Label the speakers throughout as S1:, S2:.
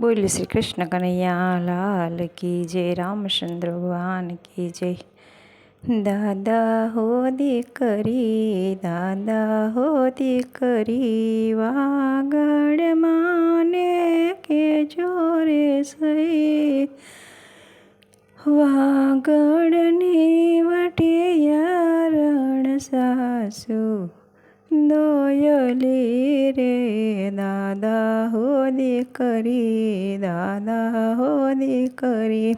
S1: બોલ શ્રી કૃષ્ણ કનૈયા, લાલ કી જય રામચંદ્ર ભગવાન કી જય. દાદા હો દીકરી, દાદા હો દીકરી, વાગડ માને કે જોરે સહી. વાગડની વટે યારણ સાસુ દોયલી રે દાદા હો દીકરી દાદા હો દીકરી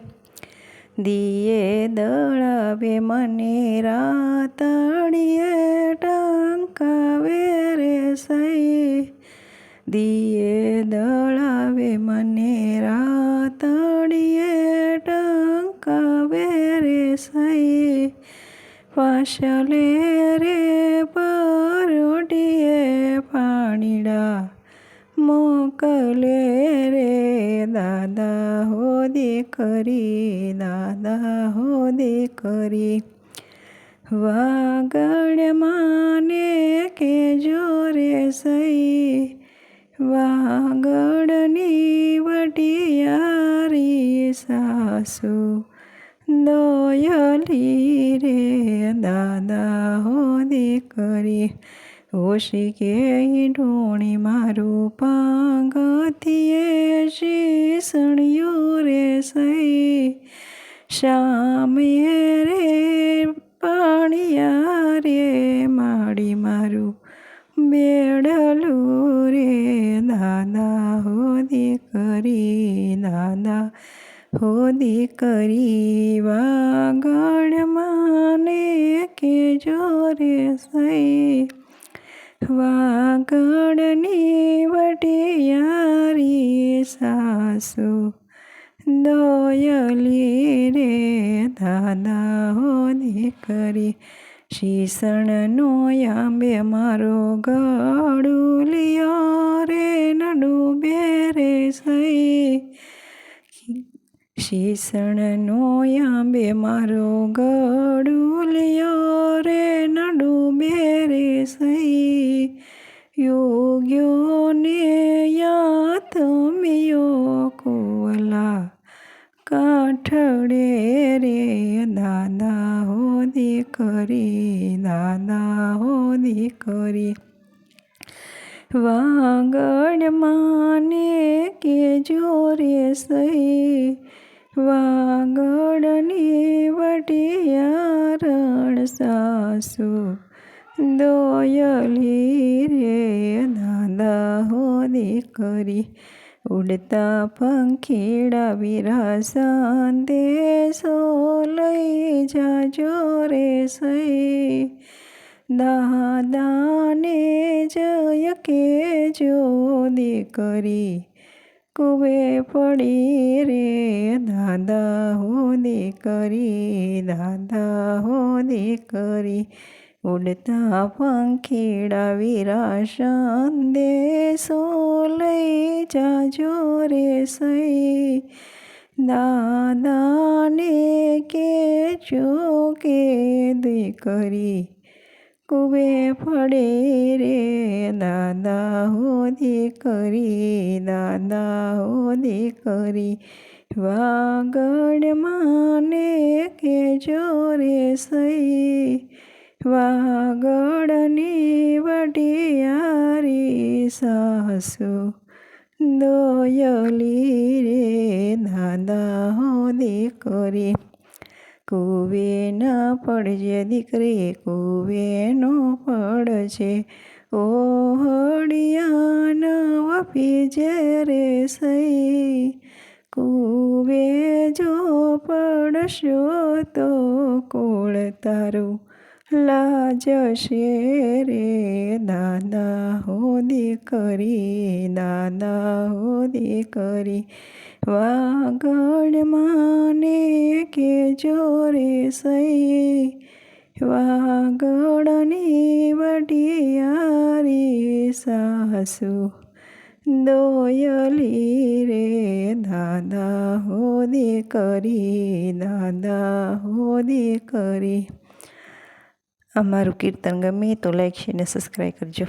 S1: દિયે દળાવે મને રાતડીએ ટંકાવે રે સઈ દિયે દળાવે મને રાતડીએ ટંકાવે રે સઈ પાછલે રે પરોટીએ પાણીડા મોકલે રે. દાદા હો દીકરી, દાદા હો દીકરી. વાગડ માને કે જોરે સઈ? વાગડની વટિયારી સાસુ દોયલી રે. દાદા હો દીકરી. ઓશી કે ઢોણી મારું પાંગતીએ શીસણિયું રે સહી શામે રે પાણિયા રે માડી મારું બેડલું રે. દાદા હો દીકરી દાદા હો દીકરી વાગણ માને કે જોરે સઈ. વાગડની વટિયારી સાસુ દોયલી રે દાદા હો દીકરી શીસણનો આંબે મારો ગળુલિયો રે નડુબે રે સઈ. શીસણનો આંબે મારો ગળુલિયો રે નડુબે રે સઈ યોગ્યોને યાતમિયો કોવલા કાઠડે રે દાદા હો દીકરી દાદા હો દીકરી વાગડ માને કે જોરે સહી વાગડની વટિયા રણ સાસુ દોયલી રે દાદા હો દીકરી, ઉડતા પંખીડા વિરાસા દેશો લઈ જાજો રે સઈ. દાદાને જય કે જો દીકરી, કુવે પડી રે દાદા હો દીકરી દાદા હો દીકરી ઉડતા પંખીડા વિરાશન દેશો લઈ જાજો રે સઈ. દાદાને કે જો કે દીકરી કુબે ફળે રે. દાદા હો દીકરી, દાદા હો દીકરી, વાગડ માને કે જોરે સઈ. વાગડની વટિયારી સાસુ દોયલી રે દાદા હો દીકરી. કુવે ન પડજે દીકરી કુવે નો પડશે ઓ હડિયાન વપીજે રે સઈ. કુવે જો પડશો તો કોળ તારું લાજશે રે દાદા હો દીકરી દાદા હો દીકરી વાગડ માને કે જોરે સઈ વાગડની વડિયારી સાસુ, દોયલી રે દાદા હો દીકરી દાદા હો દીકરી. અમારું કીર્તન ગમે તો લાઈક શેર ને સબસ્ક્રાઈબ કરજો.